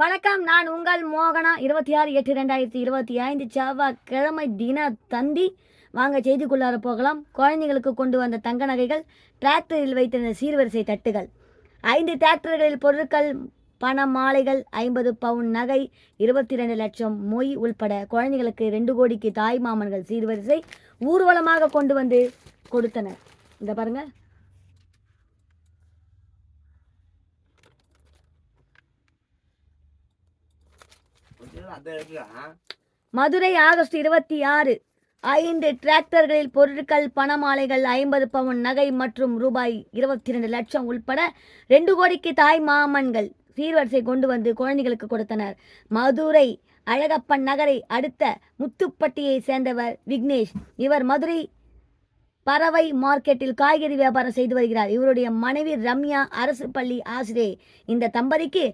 வணக்கம் நான் உங்கள் மோகனா. இருபத்தி ஆறு எட்டு ரெண்டாயிரத்தி இருபத்தி ஐந்து செவ்வாய்க்கிழமை தின தந்தி வாங்க செய்திக்குள்ளார போகலாம். குழந்தைகளுக்கு கொண்டு வந்த தங்க நகைகள் டிராக்டரில் வைத்திருந்த சீர்வரிசை தட்டுகள். ஐந்து டிராக்டர்களில் பொருட்கள் பண மாலைகள் ஐம்பது பவுன் நகை இருபத்தி ரெண்டு லட்சம் மொய் உள்பட குழந்தைகளுக்கு ரெண்டு கோடிக்கு தாய் மாமன்கள் சீர்வரிசை ஊர்வலமாக கொண்டு வந்து கொடுத்தனர். இந்த பாருங்கள் மதுரை ஆகஸ்ட் இருபத்தி ஆறு ஐந்து டிராக்டர்களில் பொருட்கள் பணமாலைகள் ஐம்பது பவுன் நகை மற்றும் ரூபாய் இருபத்தி ரெண்டு லட்சம் உள்பட ரெண்டு கோடிக்கு தாய் மாமன்கள் சீர்வரிசை கொண்டு வந்து குழந்தைகளுக்கு கொடுத்தனர். மதுரை அழகப்பன் நகரை அடுத்த முத்துப்பட்டியை சேர்ந்தவர் விக்னேஷ். இவர் மதுரை பறவை மார்க்கெட்டில் காய்கறி வியாபாரம் செய்து வருகிறார். இவருடைய மனைவி ரம்யா அரசு பள்ளி ஆசிரியை. இந்த தம்பதிக்கு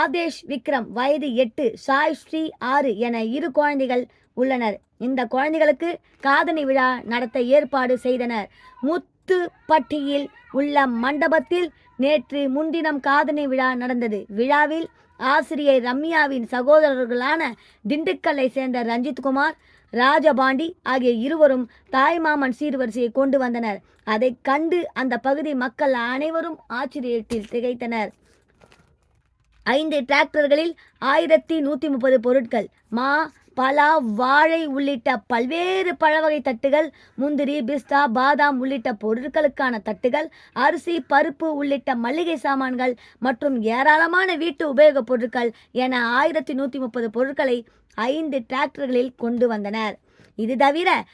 ஆதேஷ் விக்ரம் வயது எட்டு சாய் ஸ்ரீ ஆறு என இரு குழந்தைகள் உள்ளனர். இந்த குழந்தைகளுக்கு காதணி விழா நடத்த ஏற்பாடு செய்தனர். முத்துப்பட்டியில் உள்ள மண்டபத்தில் நேற்று முன்தினம் காதணி விழா நடந்தது. விழாவில் ஆசிரியை ரம்யாவின் சகோதரர்களான திண்டுக்கல்லை சேர்ந்த ரஞ்சித்குமார் ராஜபாண்டி ஆகிய இருவரும் தாய்மாமன் சீர்வரிசையை கொண்டு வந்தனர். அதை கண்டு அந்த பகுதி மக்கள் அனைவரும் ஆச்சரியத்தில் திகைத்தனர். ஐந்து டிராக்டர்களில் ஆயிரத்தி நூற்றி முப்பது பொருட்கள். மா பலா வாழை உள்ளிட்ட பல்வேறு பழவகை தட்டுகள் முந்திரி பிஸ்தா பாதாம் உள்ளிட்ட பொருட்களுக்கான தட்டுகள் அரிசி பருப்பு உள்ளிட்ட மளிகை சாமான்கள் மற்றும் ஏராளமான வீட்டு உபயோகப் பொருட்கள் என ஆயிரத்தி நூற்றி முப்பது பொருட்களை ஐந்து டிராக்டர்களில் கொண்டு வந்தனர். இது தவிர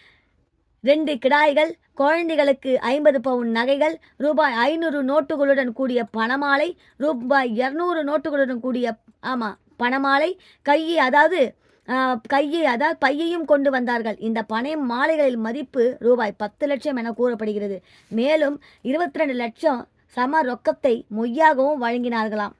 ரெண்டு கிடாய்கள் குழந்தைகளுக்கு ஐம்பது பவுன் நகைகள் ரூபாய் ஐநூறு நோட்டுகளுடன் கூடிய பணமாலை ரூபாய் இரநூறு நோட்டுகளுடன் கூடிய ஆமாம் பணமாலை கையை அதாவது கையை அதாவது பையையும் கொண்டு வந்தார்கள். இந்த பனை மாலைகளில் மதிப்பு ரூபாய் பத்து லட்சம் என கூறப்படுகிறது. மேலும் இருபத்தி ரெண்டு லட்சம் சம ரொக்கத்தை மொய்யாகவும் வழங்கினார்களாம்.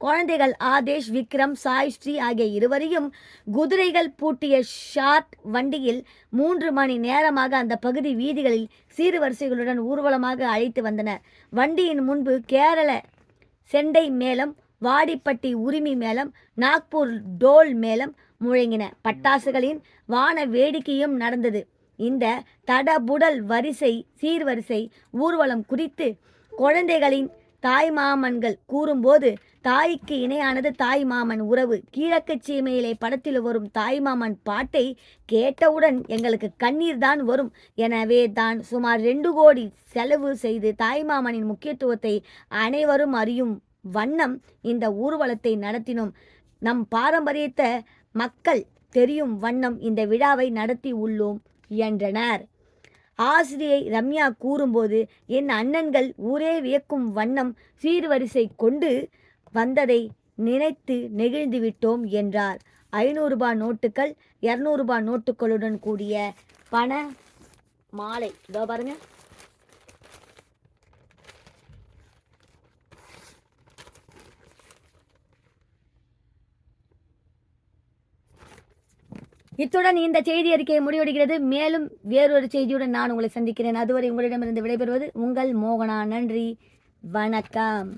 குழந்தைகள் ஆதேஷ் விக்ரம் சாய் ஸ்ரீ ஆகிய இருவரையும் குதிரைகள் பூட்டிய ஷார்ட் வண்டியில் மூன்று மணி நேரமாக அந்த பகுதி வீதிகளில் சீர்வரிசைகளுடன் ஊர்வலமாக அழைத்து வந்தனர் வண்டியின் முன்பு கேரள செண்டை மேளம் வாடிப்பட்டி உரிமை மேளம் நாக்பூர் டோல் மேளம் முழங்கின. பட்டாசுகளின் வான வேடிக்கையும் நடந்தது. இந்த தடபுடல் வரிசை சீர்வரிசை ஊர்வலம் குறித்து குழந்தைகளின் தாய் மாமன்கள் கூறும்போது தாய்க்கு இணையானது தாய் மாமன் உறவு. கீழக்கு சீமையிலே படத்தில் வரும் தாய்மாமன் பாட்டை கேட்டவுடன் எங்களுக்கு கண்ணீர் தான் வரும். எனவே தான் சுமார் ரெண்டு கோடி செலவு செய்து தாய்மாமனின் முக்கியத்துவத்தை அனைவரும் அறியும் வண்ணம் இந்த ஊர்வலத்தை நடத்தினோம். நம் பாரம்பரியத்தை மக்கள் தெரியும் வண்ணம் இந்த விழாவை நடத்தி உள்ளோம் என்றனர். ஆசிரியை ரம்யா கூறும்போது என் அண்ணன்கள் ஊரே வியக்கும் வண்ணம் சீர்வரிசை கொண்டு வந்ததை நினைத்து நெகிழ்ந்து விட்டோம் என்றார். ஐநூறுரூபா நோட்டுகள் இரநூறுபா நோட்டுகளுடன் கூடிய பண மாலை. இதோ பாருங்கள் இத்துடன் இந்த செய்தி அறிக்கையை முடிவடைகிறது. மேலும் வேறொரு செய்தியுடன் நான் உங்களை சந்திக்கிறேன். அதுவரை உங்களிடமிருந்து விடைபெறுவது உங்கள் மோகனா. நன்றி. வணக்கம்.